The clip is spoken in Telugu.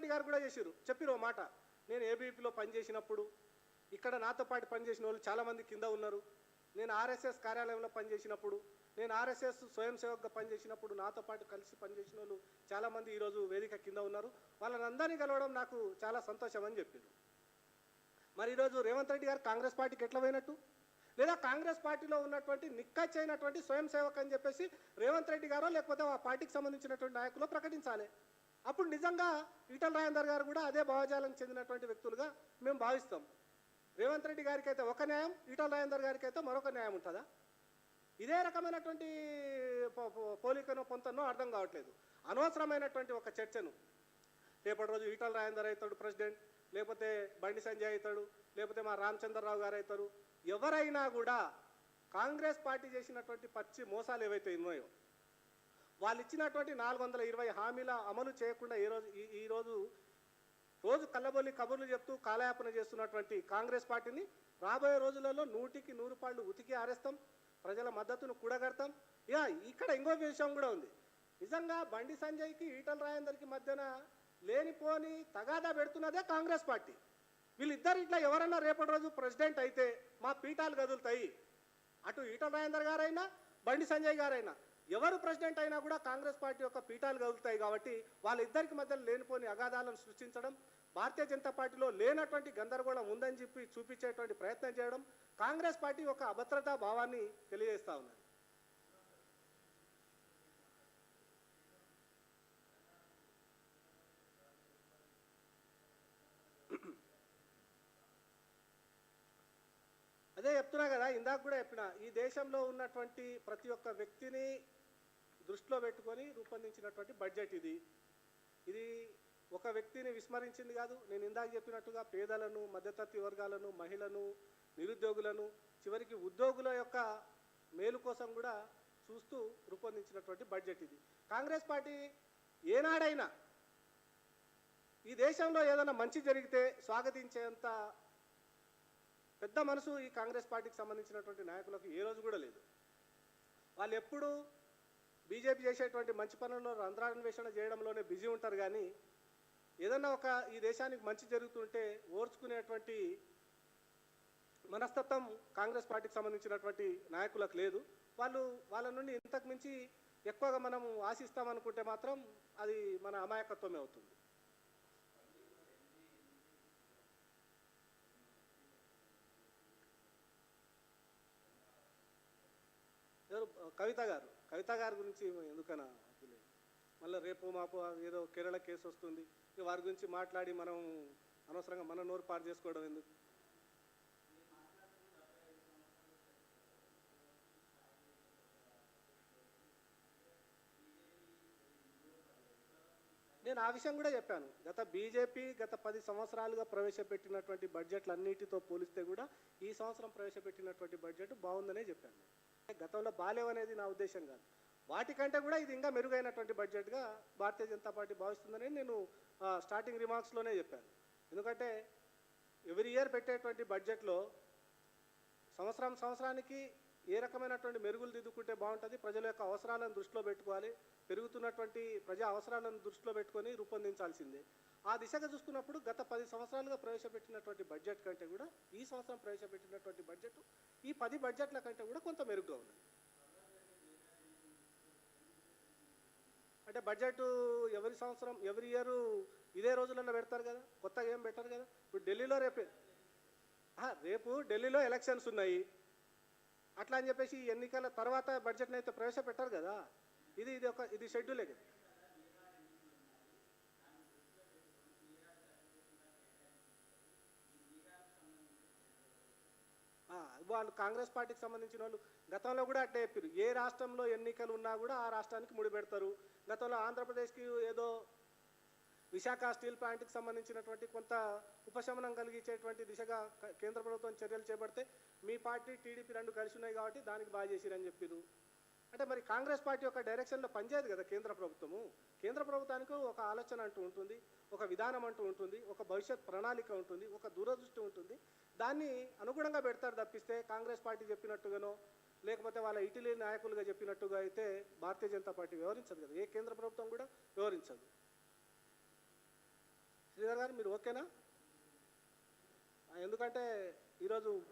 రెడ్డి గారు కూడా చేశారు. చెప్పిరు మాట. నేను ఏబీపీలో పనిచేసినప్పుడు ఇక్కడ నాతో పాటు పనిచేసిన వాళ్ళు చాలామంది కింద ఉన్నారు. నేను ఆర్ఎస్ఎస్ కార్యాలయంలో పనిచేసినప్పుడు నేను ఆర్ఎస్ఎస్ స్వయం సేవక్గా పనిచేసినప్పుడు నాతో పాటు కలిసి పనిచేసిన వాళ్ళు చాలామంది ఈరోజు వేదిక కింద ఉన్నారు. వాళ్ళని అందరినీ కలవడం నాకు చాలా సంతోషం అని చెప్పారు మరి ఈరోజు రేవంత్ రెడ్డి గారు కాంగ్రెస్ పార్టీకి ఎట్లా పోయినట్టు? లేదా కాంగ్రెస్ పార్టీలో ఉన్నటువంటి నిక్కచ్చ అయినటువంటి స్వయం సేవక్ అని చెప్పేసి రేవంత్ రెడ్డి గారో లేకపోతే ఆ పార్టీకి సంబంధించినటువంటి నాయకులు ప్రకటించాలి? అప్పుడు నిజంగా ఈటల రాజేందర్ గారు కూడా అదే భావజాలకు చెందినటువంటి వ్యక్తులుగా మేము భావిస్తాం. రేవంత్ రెడ్డి గారికి అయితే ఒక న్యాయం ఈటల రాజేందర్ గారికి అయితే మరొక న్యాయం ఉంటుందా? ఇదే రకమైనటువంటి పో- పో- పోలికనో పొంతనో అర్థం కావట్లేదు. అనవసరమైనటువంటి ఒక చర్చను. రేపటి రోజు ఈటల రాజేందర్ అవుతాడు ప్రెసిడెంట్ లేకపోతే బండి సంజయ్ అవుతాడు లేకపోతే మా రామచంద్రరావు గారు అవుతారు. ఎవరైనా కూడా కాంగ్రెస్ పార్టీ చేసినటువంటి పచ్చి మోసాలు ఏవైతే ఉన్నాయో వాళ్ళు ఇచ్చినటువంటి నాలుగు వందల ఇరవై హామీల అమలు చేయకుండా ఈ రోజు ఈ- ఈ రోజు రోజు కళ్ళబొల్లి కబుర్లు చెప్తూ కాలయాపన చేస్తున్నటువంటి కాంగ్రెస్ పార్టీని రాబోయే రోజులలో నూటికి నూరు పాళ్ళు ఉతికి ఆరేస్తాం ప్రజల మద్దతును కూడగడతాం. యా ఇక్కడ ఇంకో విషయం కూడా ఉంది. నిజంగా బండి సంజయ్కి ఈటల రాయందరికి మధ్యన లేనిపోని తగాదా పెడుతున్నదే కాంగ్రెస్ పార్టీ. వీళ్ళిద్దరు ఇట్లా ఎవరన్నా రేపటి రోజు ప్రెసిడెంట్ అయితే మా పీఠాలు కదులుతాయి. అటు ఈటల రాయందర్ గారైనా బండి సంజయ్ గారైనా ఎవరు ప్రెసిడెంట్ అయినా కూడా కాంగ్రెస్ పార్టీ యొక్క పీఠాలు కదులుతాయి కాబట్టి వాళ్ళిద్దరికి మధ్యలో లేనిపోని అగాధాలను సృష్టించడం భారతీయ జనతా పార్టీలో లేనటువంటి గందరగోళం ఉందని చెప్పి చూపించేటువంటి ప్రయత్నం చేయడం కాంగ్రెస్ పార్టీ ఒక అభద్రతా భావాన్ని తెలియజేస్తా ఉన్నది. అదే చెప్తున్నా కదా ఇందాక కూడా చెప్పిన ఈ దేశంలో ఉన్నటువంటి ప్రతి ఒక్క వ్యక్తిని దృష్టిలో పెట్టుకొని రూపొందించినటువంటి బడ్జెట్ ఇది. ఇది ఒక వ్యక్తిని విస్మరించింది కాదు. నేను ఇందాక చెప్పినట్టుగా పేదలను మధ్యతరగతి వర్గాలను మహిళలను నిరుద్యోగులను చివరికి ఉద్యోగుల యొక్క మేలు కోసం కూడా చూస్తూ రూపొందించినటువంటి బడ్జెట్ ఇది. కాంగ్రెస్ పార్టీ ఏనాడైనా ఈ దేశంలో ఏదైనా మంచి జరిగితే స్వాగతించేంత పెద్ద మనసు ఈ కాంగ్రెస్ పార్టీకి సంబంధించినటువంటి నాయకులకు ఏ రోజు కూడా లేదు. వాళ్ళు ఎప్పుడూ బీజేపీ చేసేటువంటి మంచి పనుల్లో రంధ్రాన్వేషణ చేయడంలోనే బిజీ ఉంటారు కానీ ఏదన్నా ఒక ఈ దేశానికి మంచి జరుగుతుంటే ఓర్చుకునేటువంటి మనస్తత్వం కాంగ్రెస్ పార్టీకి సంబంధించినటువంటి నాయకులకు లేదు. వాళ్ళు వాళ్ళ నుండి ఇంతకు మించి ఎక్కువగా మనం ఆశిస్తామనుకుంటే మాత్రం అది మన అమాయకత్వమే అవుతుంది. కవిత గారు కవిత గారి గురించి ఎందుకన్నా వదిలేయ్. మళ్ళీ రేపు మాపు ఏదో కేరళ కేసు వస్తుంది. వారి గురించి మాట్లాడి మనం అనవసరంగా మన నోరు పాడు చేసుకోవడం ఎందుకు? నేను ఆ విషయం కూడా చెప్పాను. గత బీజేపీ గత పది సంవత్సరాలుగా ప్రవేశపెట్టినటువంటి బడ్జెట్లన్నిటితో పోలిస్తే కూడా ఈ సంవత్సరం ప్రవేశపెట్టినటువంటి బడ్జెట్ బాగుందనే చెప్పాను గతంలో బాలేవనేది నా ఉద్దేశం కాదు. వాటికంటే కూడా ఇది ఇంకా మెరుగైనటువంటి బడ్జెట్గా భారతీయ జనతా పార్టీ భావిస్తుందని నేను స్టార్టింగ్ రిమార్క్స్లోనే చెప్పాను. ఎందుకంటే ఎవ్రీ ఇయర్ పెట్టేటువంటి బడ్జెట్లో సంవత్సరం సంవత్సరానికి ఏ రకమైనటువంటి మెరుగులు దిద్దుకుంటే బాగుంటుంది ప్రజల యొక్క అవసరాలను దృష్టిలో పెట్టుకోవాలి పెరుగుతున్నటువంటి ప్రజా అవసరాలను దృష్టిలో పెట్టుకొని రూపొందించాల్సిందే. ఆ దిశగా చూసుకున్నప్పుడు గత పది సంవత్సరాలుగా ప్రవేశపెట్టినటువంటి బడ్జెట్ కంటే కూడా ఈ సంవత్సరం ప్రవేశపెట్టినటువంటి బడ్జెట్ ఈ పది బడ్జెట్ల కంటే కూడా కొంత మెరుగ్గా ఉంది. అంటే బడ్జెట్ ఎవరి సంవత్సరం ఎవరి ఇయర్ ఇదే రోజులలో పెడతారు కదా కొత్తగా ఏం పెట్టారు కదా. ఇప్పుడు ఢిల్లీలో రేపే. రేపు ఢిల్లీలో ఎలక్షన్స్ ఉన్నాయి. అట్లా అని చెప్పేసి ఎన్నికల తర్వాత బడ్జెట్ని అయితే ప్రవేశపెట్టారు కదా. ఇది ఇది ఒక ఇది షెడ్యూలే కదా ఆ, వాళ్ళు కాంగ్రెస్ పార్టీకి సంబంధించిన వాళ్ళు గతంలో కూడా అట్లే చెప్పారు ఏ రాష్ట్రంలో ఎన్నికలు ఉన్నా కూడా ఆ రాష్ట్రానికి ముడిపెడతారు గతంలో ఆంధ్రప్రదేశ్కి ఏదో విశాఖ స్టీల్ ప్లాంట్కి సంబంధించినటువంటి కొంత ఉపశమనం కలిగించేటువంటి దిశగా కేంద్ర ప్రభుత్వం చర్యలు చేపడితే మీ పార్టీ టీడీపీ రెండు కలిసి ఉన్నాయి కాబట్టి దానికి బాగా చేసిరని చెప్పారు అంటే మరి కాంగ్రెస్ పార్టీ యొక్క డైరెక్షన్లో పనిచేయదు కదా కేంద్ర ప్రభుత్వము. కేంద్ర ప్రభుత్వానికి ఒక ఆలోచన అంటూ ఉంటుంది ఒక విధానం అంటూ ఉంటుంది ఒక భవిష్యత్ ప్రణాళిక ఉంటుంది ఒక దూరదృష్టి ఉంటుంది. దాన్ని అనుగుణంగా పెడతారు తప్పిస్తే కాంగ్రెస్ పార్టీ చెప్పినట్టుగానో లేకపోతే వాళ్ళ ఇటలీ నాయకులుగా చెప్పినట్టుగా అయితే భారతీయ జనతా పార్టీ వ్యవహరించదు కదా. ఏ కేంద్ర ప్రభుత్వం కూడా వ్యవహరించదు. శ్రీధర్ గారు మీరు ఓకేనా? ఎందుకంటే ఈరోజు